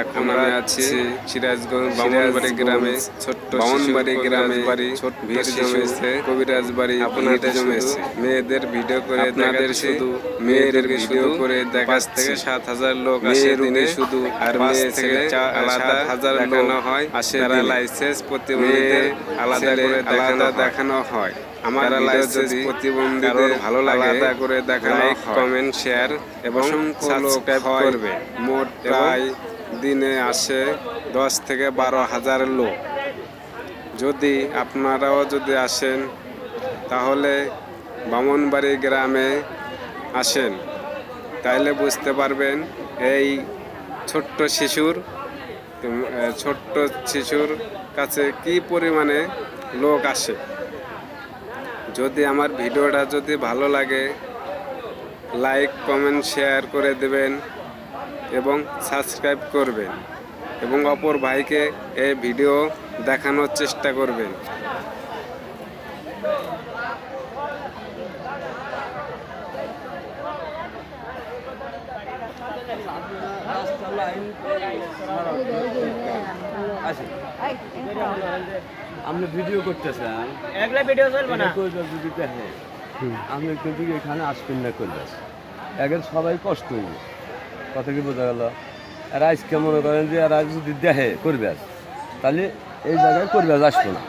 এখন আমি আছি সিরাজগঞ্জ বামনবাড়ি গ্রামে। ছোট্ট বামনবাড়ি গ্রামে বাড়ি ছোট ভিড় জমেছে। কবিরাজ বাড়ি আপনাদের জমেছে। মেয়েদের ভিডিও করে আপনাদের শুধু মেয়েদের ভিডিও করে থেকে সাত হাজার লোক আসে দিনে শুধু আর মেয়ে থেকে আলাদা হাজার দেখানো হয় আসে তারা লাইসেন্স প্রতিবন্ধীদের আলাদা করে আলাদা দেখানো হয়। আমার লাইসেন্স প্রতিবন্ধীদের ভালো লাগে আলাদা করে দেখানো লাইক কমেন্ট শেয়ার এবং সাবস্ক্রাইব করবে। মোট প্রায় দিনে আসে দশ থেকে বারো হাজার লোক। যদি আপনারাও যদি আসেন তাহলে বামনবাড়ি গ্রামে আসেন। তাইলে বুঝতে পারবেন এই ছোট্ট শিশুর ছোট্ট শিশুর কাছে কি পরিমাণে লোক আসে। যদি আমার ভিডিওটা যদি ভালো লাগে, লাইক, কমেন্ট, শেয়ার করে দেবেন এবং সাবস্ক্রাইব করবেন এবং অপর ভাইকে এই ভিডিও দেখানোর চেষ্টা করবেন। আপনি ভিডিও করতেছেন একলা ভিডিও চলবে না? যদি আপনি কিন্তু এখানে আসবেন না করলে একের সবাই কষ্ট হইবে কথা কি বোঝা গেল? আর আজকে মনে করেন যে আর আজ যদি দেখে করবে তাহলে এই জায়গায় করবে আসব না।